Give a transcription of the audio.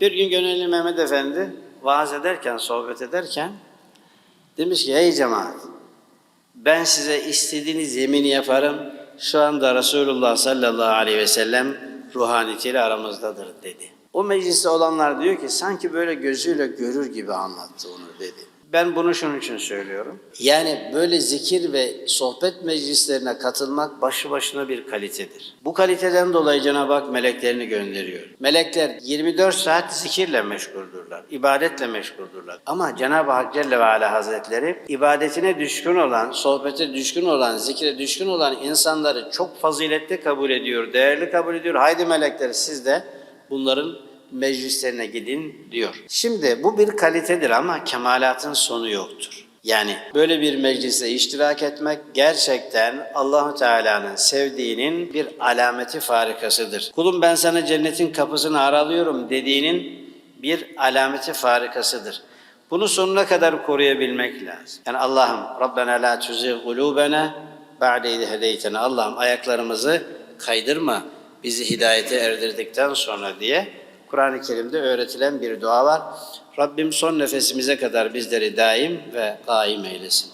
Bir gün Gönüllü Mehmet Efendi vaaz ederken, sohbet ederken demiş ki ey cemaat ben size istediğiniz yemini yaparım. Şu anda Resulullah sallallahu aleyhi ve sellem ruhaniyetiyle aramızdadır dedi. O mecliste olanlar diyor ki sanki böyle gözüyle görür gibi anlattı onu dedi. Ben bunu şunun için söylüyorum. Yani böyle zikir ve sohbet meclislerine katılmak başlı başına bir kalitedir. Bu kaliteden dolayı Cenab-ı Hak meleklerini gönderiyor. Melekler 24 saat zikirle meşguldürler, ibadetle meşguldürler. Ama Cenab-ı Hak Celle ve Ala Hazretleri ibadetine düşkün olan, sohbete düşkün olan, zikre düşkün olan insanları çok faziletli kabul ediyor, değerli kabul ediyor. Haydi melekler siz de bunların meclislerine gidin diyor. Şimdi bu bir kalitedir ama kemalatın sonu yoktur. Yani böyle bir meclise iştirak etmek gerçekten Allahu Teala'nın sevdiğinin bir alameti farikasıdır. Kulum ben sana cennetin kapısını aralıyorum dediğinin bir alameti farikasıdır. Bunu sonuna kadar koruyabilmek lazım. Yani Allah'ım Rabbena la tuzigh kulubena ba'de iz hedeytena. Allah'ım ayaklarımızı kaydırma bizi hidayete erdirdikten sonra diye Kur'an-ı Kerim'de öğretilen bir dua var. Rabbim son nefesimize kadar bizleri daim ve kaim eylesin.